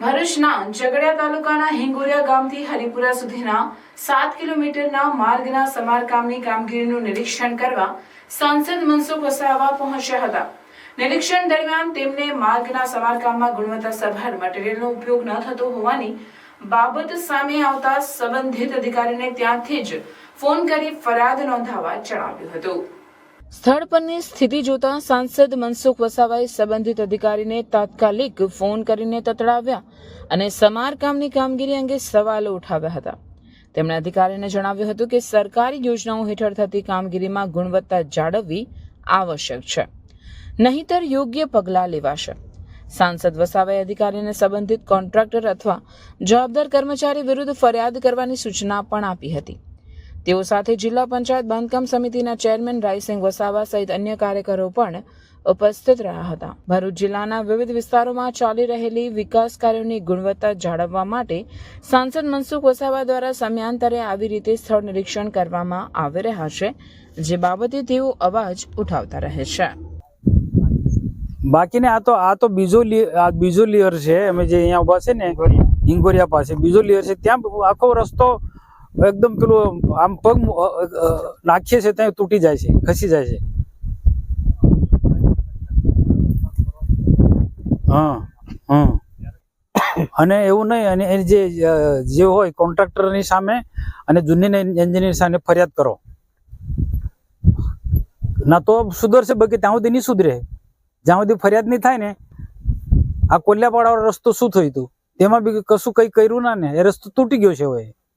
ભરૂચના ઝઘડિયા તાલુકાના હિંગોરિયા ગામથી હરિપુરા સુધીના સાત કિલોમીટરના માર્ગના સમારકામની કામગીરીનું નિરીક્ષણ કરવા સાંસદ મનસુખ વસાવા પહોંચ્યા હતા. નિરીક્ષણ દરમિયાન તેમને માર્ગના સમારકામમાં ગુણવત્તાસભર મટીરીયલનો ઉપયોગ ન થતો હોવાની બાબત સામે આવતા સંબંધિત અધિકારીને ત્યાંથી જ ફોન કરી ફરિયાદ નોંધાવવા જણાવ્યું હતું. સ્થળ પરની સ્થિતિ જોતા સાંસદ મનસુખ વસાવાએ સંબંધિત અધિકારીને તાત્કાલિક ફોન કરીને તતડાવ્યા અને સમારકામની કામગીરી અંગે સવાલો ઉઠાવ્યા હતા. તેમણે અધિકારીને જણાવ્યું હતું કે સરકારી યોજનાઓ હેઠળ થતી કામગીરીમાં ગુણવત્તા જાળવવી આવશ્યક છે. નહીતર યોગ્ય પગલાં લેવાશે. સાંસદ વસાવાએ અધિકારીને સંબંધિત કોન્ટ્રાક્ટર અથવા જવાબદાર કર્મચારી વિરુદ્ધ ફરિયાદ કરવાની સૂચના પણ આપી હતી. તેઓ સાથે જિલ્લા પંચાયત બાંધકામ સમિતિના ચેરમેન રાયસિંહ વસાવા સહિત અન્ય કાર્યકરો પણ ઉપસ્થિત રહ્યા હતા. ભરૂચ જિલ્લાના વિવિધ વિસ્તારોમાં ચાલી રહેલી વિકાસ કાર્યોની ગુણવત્તા જાળવવા માટે સાંસદ મનસુખ વસાવા દ્વારા સમયાંતરે આવી રીતે સ્થળ નિરીક્ષણ કરવામાં આવી રહ્યા છે, જે બાબતે તેઓ અવાજ ઉઠાવતા રહે છે. બાકીને આ તો આ તો બીજો બીજો લેયર છે. અમે જે અહીંયા ઊભા છે ને, હિંગોરિયા પાસે. બીજો લેયર છે. ત્યાં આખો રસ્તો એકદમ પેલું આમ પગ નાખીએ છીએ ત્યાં તૂટી જાય છે, ખસી જાય છે. હા હા. અને એવું નહીં, અને એ જે જે હોય કોન્ટ્રાક્ટરની સામે અને જૂની એન્જિનિયર સામે ફરિયાદ કરો. ના તો સુધરશે, બાકી ત્યાં સુધી નહીં સુધરે. જ્યાં સુધી ફરિયાદ નહીં થાય ને, આ કોલ્યાપાડા રસ્તો શું થયું હતું તેમાં બી કશું કઈ કર્યું ના ને? એ રસ્તો તૂટી ગયો છે હવે.